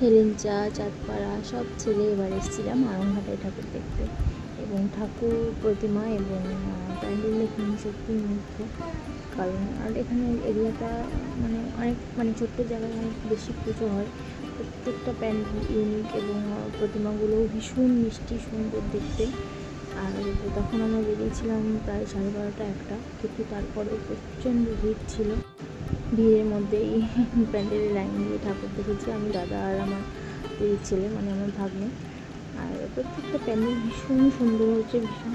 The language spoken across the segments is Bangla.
হেলেঞ্চা চাঁদপাড়া সব ছেলে এবার এসেছিলাম আরংঘাটায় ঠাকুর দেখতে। এবং ঠাকুর প্রতিমা এবং প্যান্ডেল আমি সত্যি মুগ্ধ। কারণ, আর এখানে এরিয়াটা মানে অনেক মানে ছোট্ট জায়গায় অনেক বেশি পুজো হয়। প্রত্যেকটা প্যান্ডেল ইউনিক এবং প্রতিমাগুলোও ভীষণ মিষ্টি, সুন্দর দেখতে। আর তখন আমরা বেরিয়েছিলাম প্রায় সাড়ে বারোটা, একটা। কিন্তু তারপরেও প্রচণ্ড ভিড় ছিল। ভিড়ের মধ্যেই প্যান্ডেলের লাইন দিয়ে ঠাকুর দেখেছি। আমি দাদা আর আমার ছেলে মানে আমার ভাগ্নে। আর প্রত্যেকটা প্যান্ডেল ভীষণ সুন্দর হয়েছে, ভীষণ।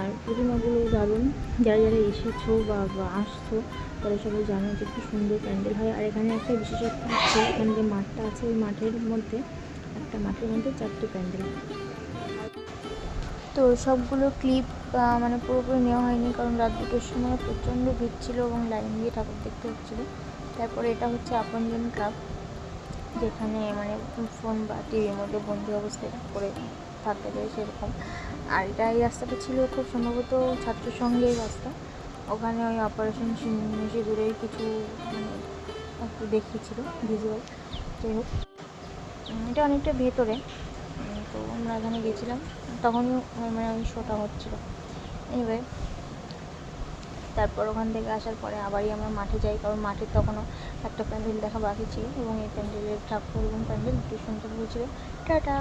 আর প্রতিমাগুলো দারুণ। যারা যারা এসেছ বা আসছো, তারা সবাই জানো যে খুব সুন্দর প্যান্ডেল হয়। আর এখানে একটা বিশেষত্ব হচ্ছে এখানে যে মাঠটা আছে, ওই মাঠের মধ্যে, একটা মাঠের মধ্যে চারটে প্যান্ডেল। তো সবগুলো ক্লিপ মানে পুরোপুরি নেওয়া হয়নি, কারণ রাত দুটোর সময় প্রচণ্ড ভিড় ছিল এবং লাইন দিয়ে ঠাকুর দেখতে হচ্ছিল। তারপরে এটা হচ্ছে আপনজন ক্লাব, যেখানে মানে ফোন বা টিভির মধ্যে বন্দি অবস্থায় করে থাকতে যায় সেরকম। আর এটা এই রাস্তাটা ছিল খুব সম্ভবত ছাত্র সংঘের রাস্তা। ওখানে ওই অপারেশন সিঁদুরের কিছু মানে একটু দেখিয়েছিল ভিজুয়াল যাই হোক এটা অনেকটা ভেতরে। তো আমরা এখানে গেছিলাম। তখন মানে ওই শোটা হচ্ছিল। এনিওয়ে তারপর ওখান থেকে আসার পরে আবারই আমরা মাঠে যাই, কারণ মাঠে তখনও একটা প্যান্ডেল দেখা বাকি ছিল এবং এই প্যান্ডেলের ঠাকুর এবং প্যান্ডেল দুটো সুন্দর হয়েছিল। টাটা!